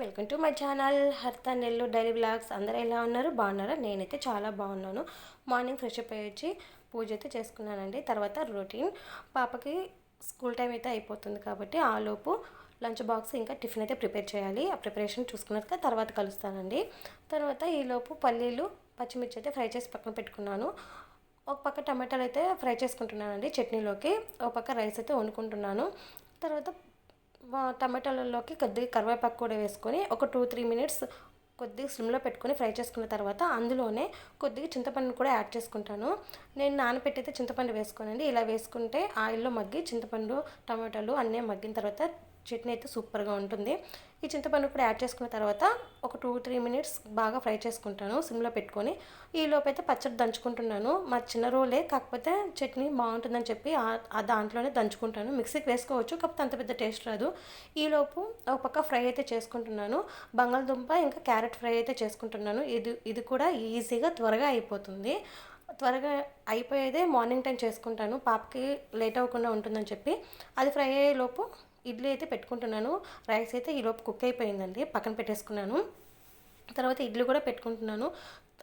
Welcome to my channel హర్త నెల్లు daily blogs. అందరూ ఎలా ఉన్నారు? బాగున్నారా? నేనైతే చాలా బాగున్నాను. మార్నింగ్ ఫ్రెష్ అప్ అయ్యి వచ్చి పూజ అయితే చేసుకున్నానండి. తర్వాత రొటీన్ పాపకి స్కూల్ టైం అయితే అయిపోతుంది కాబట్టి ఆ లోపు లంచ్ బాక్స్ ఇంకా టిఫిన్ అయితే ప్రిపేర్ చేయాలి. ఆ ప్రిపరేషన్ చూసుకున్నాక తర్వాత కలుస్తానండి. తర్వాత ఈలోపు పల్లీలు పచ్చిమిర్చి అయితే ఫ్రై చేసి పక్కన పెట్టుకున్నాను. ఒక పక్క టమాటాలు అయితే ఫ్రై చేసుకుంటున్నానండి చట్నీలోకి. ఒక పక్క రైస్ అయితే వండుకుంటున్నాను. తర్వాత టమాటాలలోకి కొద్దిగా కరివేపాకు కూడా వేసుకొని ఒక టూ త్రీ మినిట్స్ కొద్దిగా స్లిమ్లో పెట్టుకొని ఫ్రై చేసుకున్న తర్వాత అందులోనే కొద్దిగా చింతపండు కూడా యాడ్ చేసుకుంటాను. నేను నానబెట్టి అయితే చింతపండు వేసుకోనండి. ఇలా వేసుకుంటే ఆయిల్లో మగ్గి చింతపండు టమాటాలు అన్నీ మగ్గిన తర్వాత చట్నీ అయితే సూపర్గా ఉంటుంది. ఈ చింతపండు కూడా యాడ్ చేసుకున్న తర్వాత ఒక టూ త్రీ మినిట్స్ బాగా ఫ్రై చేసుకుంటాను సిమ్లో పెట్టుకొని. ఈ లోపైతే పచ్చడి దంచుకుంటున్నాను. మా చిన్న రోలే కాకపోతే చట్నీ బాగుంటుందని చెప్పి ఆ- దాంట్లోనే దంచుకుంటాను. మిక్సీకి వేసుకోవచ్చు కాకపోతే అంత పెద్ద టేస్ట్ రాదు. ఈలోపు ఒక పక్క ఫ్రై అయితే చేసుకుంటున్నాను. బంగాళదుంప ఇంకా క్యారెట్ ఫ్రై అయితే చేసుకుంటున్నాను. ఇది ఇది కూడా ఈజీగా త్వరగా అయిపోతుంది. త్వరగా అయిపోయేదే మార్నింగ్ టైం చేసుకుంటాను. పాపకి లేట్ అవ్వకుండా ఉంటుందని చెప్పి అది ఫ్రై అయ్యేలోపు ఇడ్లీ అయితే పెట్టుకుంటున్నాను. రైస్ అయితే ఈలోపు కుక్ అయిపోయిందండి. పక్కన పెట్టేసుకున్నాను. తర్వాత ఇడ్లీ కూడా పెట్టుకుంటున్నాను.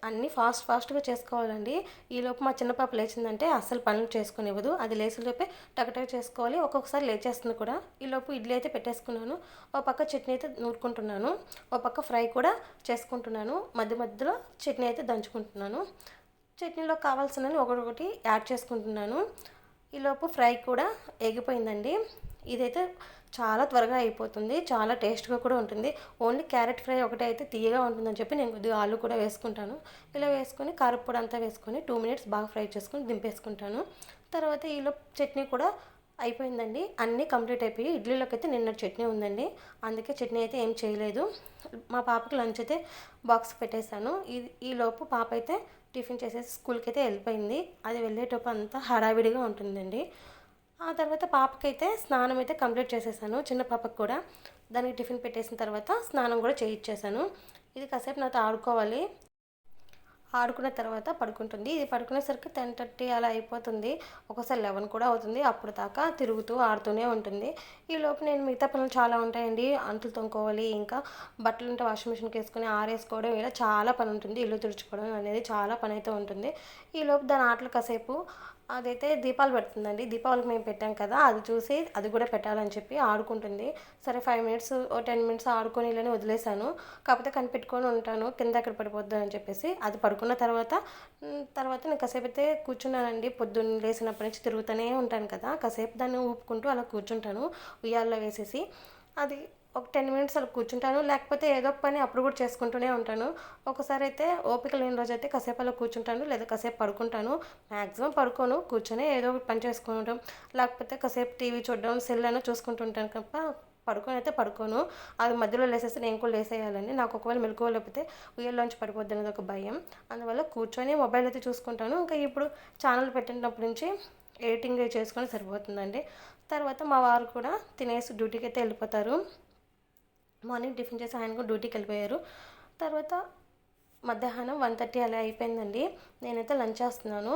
అన్నీ ఫాస్ట్ ఫాస్ట్గా చేసుకోవాలండి. ఈలోపు మా చిన్న పాప లేచిందంటే అస్సలు పనులు చేసుకునేవ్వదు. అది లేచేలోపే టకటక చేసుకోవాలి. ఒక్కొక్కసారి లేచేస్తుంది కూడా. ఈలోపు ఇడ్లీ అయితే పెట్టేసుకున్నాను. ఒక పక్క చట్నీ అయితే నూరుకుంటున్నాను. ఒక పక్క ఫ్రై కూడా చేసుకుంటున్నాను. మధ్య మధ్యలో చట్నీ అయితే దంచుకుంటున్నాను. చట్నీలో కావాల్సినవి ఒకటి యాడ్ చేసుకుంటున్నాను. ఈలోపు ఫ్రై కూడా ఎగిపోయిందండి ఇదైతే చాలా త్వరగా అయిపోతుంది చాలా టేస్ట్గా కూడా ఉంటుంది. ఓన్లీ క్యారెట్ ఫ్రై ఒకటే అయితే తీయగా ఉంటుందని చెప్పి నేను కొద్దిగా ఆలు కూడా వేసుకుంటాను. ఇలా వేసుకొని కారపొడి అంతా వేసుకొని టూ మినిట్స్ బాగా ఫ్రై చేసుకొని దింపేసుకుంటాను. తర్వాత ఈలో చట్నీ కూడా అయిపోయిందండి. అన్నీ కంప్లీట్ అయిపోయి ఇడ్లీలోకి అయితే నిన్న చట్నీ ఉందండి. అందుకే చట్నీ అయితే ఏం చేయలేదు. మా పాపకి లంచ్ అయితే బాక్స్ పెట్టేశాను. ఈ ఈలోపు పాప అయితే టిఫిన్ చేసేసి స్కూల్కి అయితే వెళ్ళిపోయింది. అది వెళ్ళేటప్పుడు అంతా హడావిడిగా ఉంటుందండి. ఆ తర్వాత పాపకైతే స్నానం అయితే కంప్లీట్ చేసేసాను చిన్న పాపకు కూడా. దానికి టిఫిన్ పెట్టేసిన తర్వాత స్నానం కూడా చేయించేసాను ఇది కాసేపు నాతో ఆడుకోవాలి. ఆడుకున్న తర్వాత పడుకుంటుంది. ఇది పడుకునేసరికి టెన్ థర్టీ అలా అయిపోతుంది. ఒకసారి లెవెన్ కూడా అవుతుంది. అప్పుడు దాకా తిరుగుతూ ఆడుతూనే ఉంటుంది. ఈ లోపు నేను మిగతా పనులు చాలా ఉంటాయండి. అంట్లు తొమ్ముకోవాలి ఇంకా బట్టలు ఉంటే వాషింగ్ మిషన్కి వేసుకొని ఆరేసుకోవడం ఇలా చాలా పని ఉంటుంది. ఇల్లు తుడుచుకోవడం అనేది చాలా పని అయితే ఉంటుంది. ఈ లోపు దాని ఆటలు కాసేపు అదైతే దీపాలు పెడుతుందండి. దీపావళికి మేము పెట్టాం కదా అది చూసి అది కూడా పెట్టాలని చెప్పి ఆడుకుంటుంది. సరే ఫైవ్ మినిట్స్ ఓ టెన్ మినిట్స్ ఆడుకొని ఇలానే వదిలేశాను. కాకపోతే కనిపెట్టుకొని ఉంటాను. కింద అక్కడ పడిపోద్దు అని చెప్పేసి అది పడుకు పడుకున్న తర్వాత తర్వాత నేను కాసేపు అయితే కూర్చున్నానండి. పొద్దున్న లేచినప్పటి నుంచి తిరుగుతూనే ఉంటాను కదా. కాసేపు దాన్ని ఊపుకుంటూ అలా కూర్చుంటాను ఉయ్యాల్లో వేసేసి. అది ఒక టెన్ మినిట్స్ అలా కూర్చుంటాను. లేకపోతే ఏదో ఒక పని అప్పుడు కూడా చేసుకుంటూనే ఉంటాను. ఒకసారి అయితే ఓపిక లేని రోజు అయితే కాసేపు అలా కూర్చుంటాను లేదా కాసేపు పడుకుంటాను. మ్యాక్సిమం పడుకోను కూర్చొని ఏదో ఒకటి పని చేసుకుంటాం. లేకపోతే కాసేపు టీవీ చూడడం సెల్ అయినా చూసుకుంటుంటాను తప్ప పడుకొని అయితే పడుకోను. అది మధ్యలో లేసేస్తే నేను కూడా లేసేయాలండి నాకు ఒకవేళ మెలకువలేకపోతే ఉయ్యల్లోంచి పడిపోద్ది అనేది ఒక భయం. అందువల్ల కూర్చొని మొబైల్ అయితే చూసుకుంటాను. ఇంకా ఇప్పుడు ఛానల్ పెట్టినప్పటి నుంచి ఎడిటింగ్ చేసుకొని సరిపోతుందండి. తర్వాత మా వారు కూడా తినేసి డ్యూటీకి అయితే వెళ్ళిపోతారు. మార్నింగ్ టిఫిన్ చేసి ఆయన కూడా డ్యూటీకి వెళ్ళిపోయారు. తర్వాత మధ్యాహ్నం వన్ థర్టీ అలా అయిపోయిందండి. నేనైతే లంచ్ చేస్తున్నాను.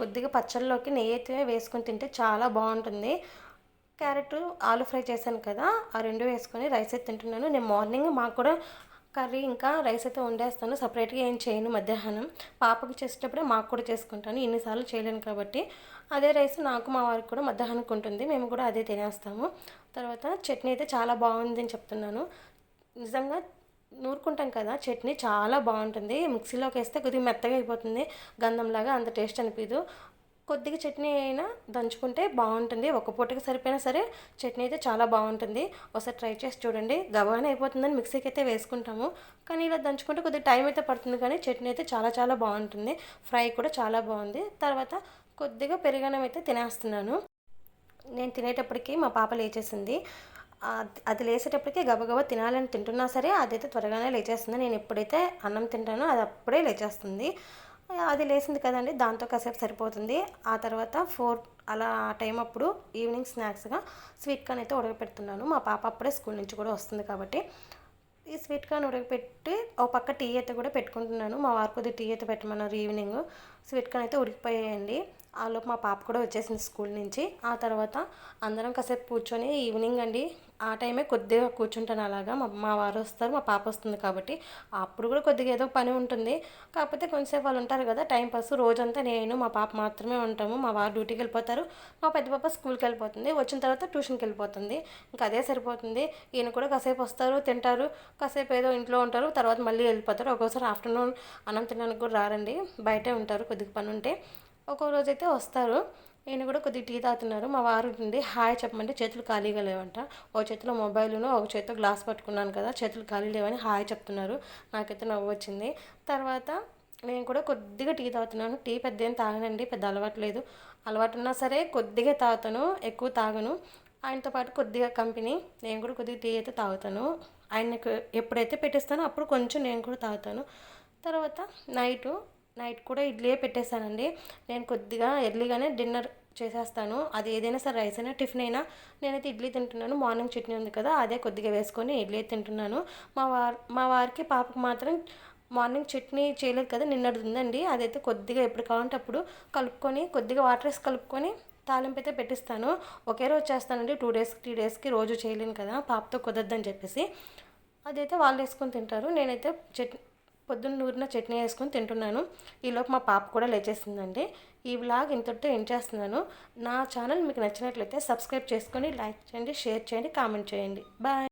కొద్దిగా పచ్చళ్ళలోకి నెయ్యి అయితే వేసుకొని తింటే చాలా బాగుంటుంది. క్యారెట్ ఆలు ఫ్రై చేశాను కదా ఆ రెండు వేసుకొని రైస్ అయితే తింటున్నాను. నేను మార్నింగ్ మాకు కూడా కర్రీ ఇంకా రైస్ అయితే వండేస్తాను. సపరేట్గా ఏం చేయను మధ్యాహ్నం. పాపకి చేసేటప్పుడే మాకు కూడా చేసుకుంటాను. ఇన్నిసార్లు చేయలేను కాబట్టి అదే రైస్ నాకు మా వారికి కూడా మధ్యాహ్నం ఉంటుంది. మేము కూడా అదే తినేస్తాము. తర్వాత చట్నీ అయితే చాలా బాగుంది అని చెప్తున్నాను. నిజంగా నూరుకుంటాం కదా చట్నీ చాలా బాగుంటుంది. మిక్సీలోకి వేస్తే కొద్దిగా మెత్తగా అయిపోతుంది. గంధంలాగా అంత టేస్ట్ అనిపించదు కొద్దిగా చట్నీ అయినా దంచుకుంటే బాగుంటుంది. ఒక పూటకి సరిపోయినా సరే చట్నీ అయితే చాలా బాగుంటుంది. ఒకసారి ట్రై చేసి చూడండి. గబాన అయిపోతుందని మిక్సీకి అయితే వేసుకుంటాము. కానీ ఇలా దంచుకుంటే కొద్దిగా టైం అయితే పడుతుంది కానీ చట్నీ అయితే చాలా చాలా బాగుంటుంది. ఫ్రై కూడా చాలా బాగుంది. తర్వాత కొద్దిగా పెరుగన్నం అయితే తినేస్తున్నాను. నేను తినేటప్పటికి మా పాప లేచేసింది. అది లేచేటప్పటికి గబగబా తినాలని తింటున్నా సరే అదైతే త్వరగానే లేచేస్తుంది. నేను ఎప్పుడైతే అన్నం తింటానో అది అప్పుడే లేచేస్తుంది. అది లేసింది కదండి దాంతో కాసేపు సరిపోతుంది. ఆ తర్వాత ఫోర్ అలా ఆ టైం అప్పుడు ఈవినింగ్ స్నాక్స్గా స్వీట్ కార్న్ అయితే ఉడకపెడుతున్నాను. మా పాప అప్పుడే స్కూల్ నుంచి కూడా వస్తుంది కాబట్టి. ఈ స్వీట్ కార్న్ ఉడకపెట్టి ఒక పక్క టీ అయితే కూడా పెట్టుకుంటున్నాను. మా వారు కొద్దిగా టీ అయితే పెట్టమన్నారు ఈవినింగ్. స్వీట్ కార్న్ అయితే ఉడికిపోయాయండి. ఆలోపు మా పాప కూడా వచ్చేసింది స్కూల్ నుంచి. ఆ తర్వాత అందరం కాసేపు కూర్చొని ఈవినింగ్ అండి. ఆ టైమే కొద్దిగా కూర్చుంటాను అలాగా. మా మా వారు వస్తారు మా పాప వస్తుంది కాబట్టి అప్పుడు కూడా కొద్దిగా ఏదో పని ఉంటుంది. కాకపోతే కొంచెంసేపు వాళ్ళు ఉంటారు కదా టైం పాస్ రోజంతా నేను మా పాప మాత్రమే ఉంటాము. మా వారు డ్యూటీకి వెళ్ళిపోతారు మా పెద్ద పాప స్కూల్కి వెళ్ళిపోతుంది. వచ్చిన తర్వాత ట్యూషన్కి వెళ్ళిపోతుంది. ఇంకా అదే సరిపోతుంది. ఈయన కూడా కాసేపు వస్తారు తింటారు. కాసేపు ఏదో ఇంట్లో ఉంటారు తర్వాత మళ్ళీ వెళ్ళిపోతారు. ఒక్కోసారి ఆఫ్టర్నూన్ అన్నం తినడానికి కూడా రారండి. బయటే ఉంటారు కొద్దిగా పని ఉంటే ఒక్కో అయితే వస్తారు. నేను కూడా కొద్దిగా టీ తాగుతున్నారు. మా వారు ఉండి హాయ్ చెప్పమంటే చేతులు ఖాళీగా లేవంట. ఒక చేతిలో మొబైల్ను ఒక చేతిలో గ్లాస్ పట్టుకున్నాను కదా చేతులు ఖాళీ లేవని హాయ్ చెప్తున్నారు. నాకైతే నవ్వు వచ్చింది. తర్వాత నేను కూడా కొద్దిగా టీ తాగుతున్నాను. టీ పెద్ద ఏం తాగనండి పెద్ద అలవాటు లేదు. అలవాటు ఉన్నా సరే కొద్దిగా తాగుతాను ఎక్కువ తాగను. ఆయనతో పాటు కొద్దిగా కంపెనీ నేను కూడా కొద్దిగా టీ అయితే తాగుతాను. ఆయనకు ఎప్పుడైతే పెట్టిస్తానో అప్పుడు కొంచెం నేను కూడా తాగుతాను. తర్వాత నైటు నైట్ కూడా ఇడ్లీయే పెట్టేశానండి. నేను కొద్దిగా ఎర్లీగానే డిన్నర్ చేసేస్తాను. అది ఏదైనా సరే రైస్ అయినా టిఫిన్ అయినా నేనైతే ఇడ్లీ తింటున్నాను. మార్నింగ్ చట్నీ ఉంది కదా అదే కొద్దిగా వేసుకొని ఇడ్లీ తింటున్నాను. మా వారు మా వారికి పాపకు మాత్రం మార్నింగ్ చట్నీ చేయలేదు కదా నిన్నటి ఉందండి. అదైతే కొద్దిగా ఎప్పుడు కావాలంటే అప్పుడు కలుపుకొని కొద్దిగా వాటర్ వేసి కలుపుకొని తాలింపు అయితే పెట్టిస్తాను. ఒకే రోజు చేస్తానండి. టూ డేస్కి త్రీ డేస్కి రోజు చేయలేను కదా పాపతో కుదరదని చెప్పేసి. అదైతే వాళ్ళు వేసుకొని తింటారు. నేనైతే చట్నీ పొద్దున్న నూరిన చట్నీ వేసుకొని తింటున్నాను. ఈలోపు మా పాప కూడా లేచేసిందండి. ఈ వ్లాగ్ ఇంతటితో ఏం చేస్తున్నాను. నా ఛానల్ మీకు నచ్చినట్లయితే సబ్స్క్రైబ్ చేసుకొని లైక్ చేయండి షేర్ చేయండి కామెంట్ చేయండి. బాయ్